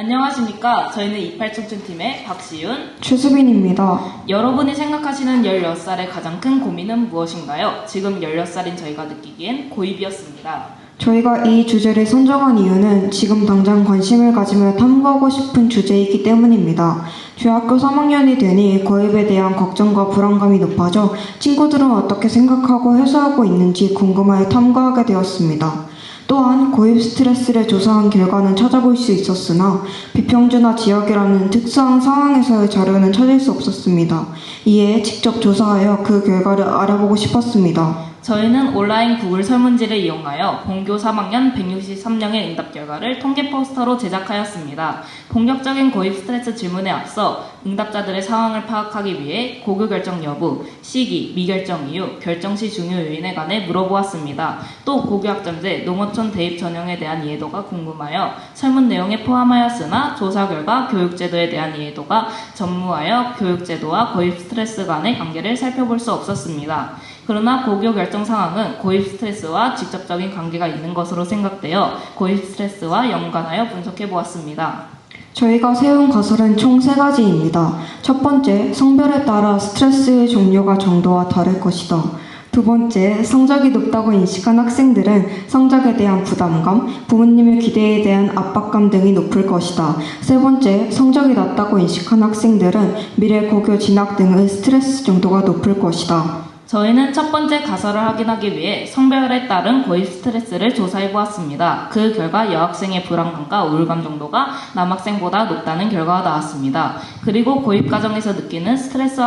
안녕하십니까. 저희는 28청춘팀의 박시윤. 최수빈입니다. 여러분이 생각하시는 16살의 가장 큰 고민은 무엇인가요? 지금 16살인 저희가 느끼기엔 고입이었습니다. 저희가 이 주제를 선정한 이유는 지금 당장 관심을 가지며 탐구하고 싶은 주제이기 때문입니다. 중학교 3학년이 되니 고입에 대한 걱정과 불안감이 높아져 친구들은 어떻게 생각하고 해소하고 있는지 궁금하여 탐구하게 되었습니다. 또한 고입 스트레스를 조사한 결과는 찾아볼 수 있었으나 비평준화 지역이라는 특수한 상황에서의 자료는 찾을 수 없었습니다. 이에 직접 조사하여 그 결과를 알아보고 싶었습니다. 저희는 온라인 구글 설문지를 이용하여 본교 3학년 163명의 응답 결과를 통계 포스터로 제작하였습니다. 본격적인 고입 스트레스 질문에 앞서 응답자들의 상황을 파악하기 위해 고교 결정 여부, 시기, 미결정 이유, 결정 시 중요 요인에 관해 물어보았습니다. 또 고교 학점제, 농어촌 대입 전형에 대한 이해도가 궁금하여 설문 내용에 포함하였으나 조사 결과 교육제도에 대한 이해도가 전무하여 교육제도와 고입 스트레스 간의 관계를 살펴볼 수 없었습니다. 그러나 고교 결정 상황은 고입 스트레스와 직접적인 관계가 있는 것으로 생각되어 고입 스트레스와 연관하여 분석해 보았습니다. 저희가 세운 가설은 총 세 가지입니다. 첫 번째, 성별에 따라 스트레스의 종류가 정도와 다를 것이다. 두 번째, 성적이 높다고 인식한 학생들은 성적에 대한 부담감, 부모님의 기대에 대한 압박감 등이 높을 것이다. 세 번째, 성적이 낮다고 인식한 학생들은 미래 고교 진학 등의 스트레스 정도가 높을 것이다. 저희는 첫 번째 가설을 확인하기 위해 성별에 따른 고입 스트레스를 조사해 보았습니다. 그 결과 여학생의 불안감과 우울감 정도가 남학생보다 높다는 결과가 나왔습니다. 그리고 고입 과정에서 느끼는 스트레스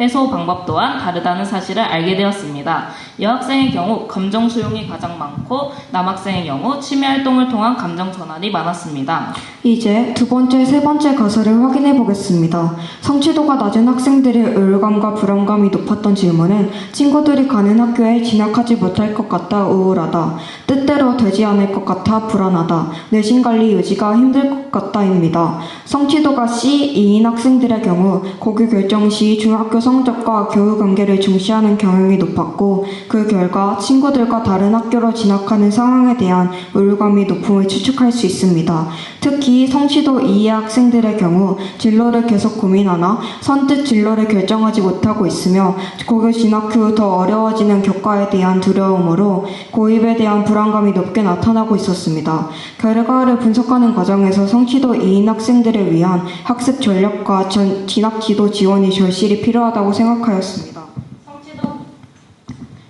해소 방법 또한 다르다는 사실을 알게 되었습니다. 여학생의 경우 감정 수용이 가장 많고 남학생의 경우 취미 활동을 통한 감정 전환이 많았습니다. 이제 두 번째, 세 번째 가설을 확인해 보겠습니다. 성취도가 낮은 학생들의 우울감과 불안감이 높았던 질문은 친구들이 가는 학교에 진학하지 못할 것 같다 우울하다. 뜻대로 되지 않을 것 같아 불안하다. 내신 관리 유지가 힘들 것 같다입니다. 성취도가 C2인 학생들의 경우 고교 결정 시 중학교 성적과 교육 관계를 중시하는 경향이 높았고 그 결과 친구들과 다른 학교로 진학하는 상황에 대한 우울감이 높음을 추측할 수 있습니다. 특히 성취도 2의 학생들의 경우 진로를 계속 고민하나 선뜻 진로를 결정하지 못하고 있으며 고교 진학 후 더 어려워지는 교과에 대한 두려움으로 고입에 대한 불안감이 높게 나타나고 있었습니다. 결과를 분석하는 과정에서 성취도 2인 학생들을 위한 학습 전력과 전, 진학 지도 지원이 절실히 필요하다 고 생각하였습니다.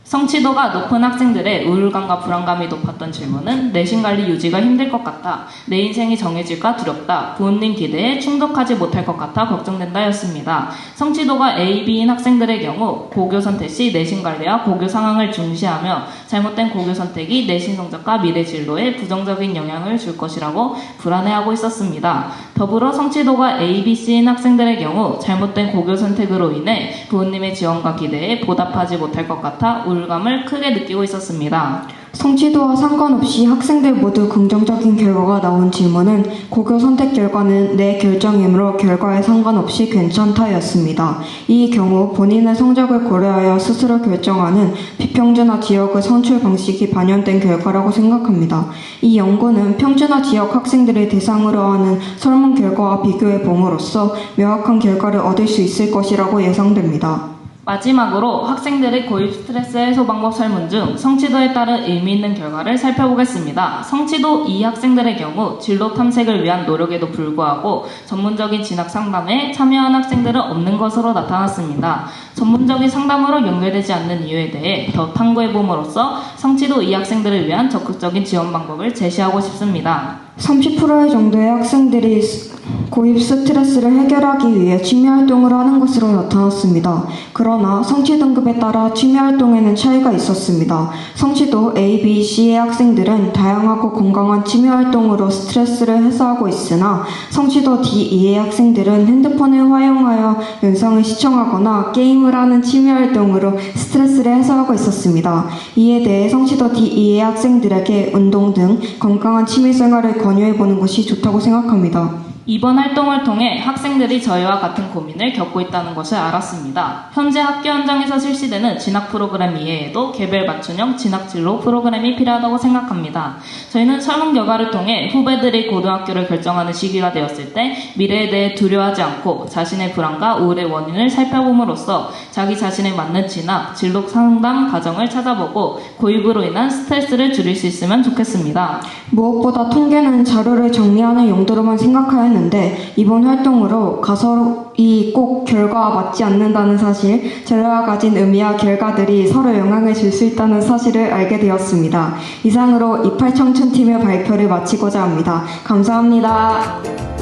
성취도가 높은 학생들의 우울감과 불안감이 높았던 질문은 내신 관리 유지가 힘들 것 같다. 내 인생이 정해질까 두렵다. 부모님 기대에 충족하지 못할 것 같아 걱정된다였습니다. 성취도가 A, B인 학생들의 경우 고교 선택 시 내신 관리와 고교 상황을 중시하며 잘못된 고교 선택이 내신 성적과 미래 진로에 부정적인 영향을 줄 것이라고 불안해하고 있었습니다. 더불어 성취도가 A, B, C인 학생들의 경우 잘못된 고교 선택으로 인해 부모님의 지원과 기대에 보답하지 못할 것 같아 우울감을 크게 느끼고 있었습니다. 성취도와 상관없이 학생들 모두 긍정적인 결과가 나온 질문은 고교 선택 결과는 내 결정이므로 결과에 상관없이 괜찮다였습니다. 이 경우 본인의 성적을 고려하여 스스로 결정하는 비평준화 지역의 선출 방식이 반영된 결과라고 생각합니다. 이 연구는 평준화 지역 학생들을 대상으로 하는 설문 결과와 비교해 봄으로써 명확한 결과를 얻을 수 있을 것이라고 예상됩니다. 마지막으로 학생들의 고입 스트레스 해소 방법 설문 중 성취도에 따른 의미 있는 결과를 살펴보겠습니다. 성취도 2 학생들의 경우 진로 탐색을 위한 노력에도 불구하고 전문적인 진학 상담에 참여한 학생들은 없는 것으로 나타났습니다. 전문적인 상담으로 연결되지 않는 이유에 대해 더 탐구해봄으로써 성취도 2 학생들을 위한 적극적인 지원 방법을 제시하고 싶습니다. 30% 정도의 학생들이 고입 스트레스를 해결하기 위해 취미 활동을 하는 것으로 나타났습니다. 그러나 성취 등급에 따라 취미 활동에는 차이가 있었습니다. 성취도 A, B, C의 학생들은 다양하고 건강한 취미 활동으로 스트레스를 해소하고 있으나 성취도 D, E의 학생들은 핸드폰을 활용하여 영상을 시청하거나 게임을 하는 취미 활동으로 스트레스를 해소하고 있었습니다. 이에 대해 성취도 D, E의 학생들에게 운동 등 건강한 취미 생활을 권유해 보는 것이 좋다고 생각합니다. 이번 활동을 통해 학생들이 저희와 같은 고민을 겪고 있다는 것을 알았습니다. 현재 학교 현장에서 실시되는 진학 프로그램 이외에도 개별 맞춤형 진학 진로 프로그램이 필요하다고 생각합니다. 저희는 설문 결과를 통해 후배들이 고등학교를 결정하는 시기가 되었을 때 미래에 대해 두려워하지 않고 자신의 불안과 우울의 원인을 살펴봄으로써 자기 자신에 맞는 진학, 진로 상담 과정을 찾아보고 고입으로 인한 스트레스를 줄일 수 있으면 좋겠습니다. 무엇보다 통계는 자료를 정리하는 용도로만 생각해야 했는데 이번 활동으로 가설이 꼭 결과와 맞지 않는다는 사실, 자료가 가진 의미와 결과들이 서로 영향을 줄 수 있다는 사실을 알게 되었습니다. 이상으로 이팔청춘팀의 발표를 마치고자 합니다. 감사합니다.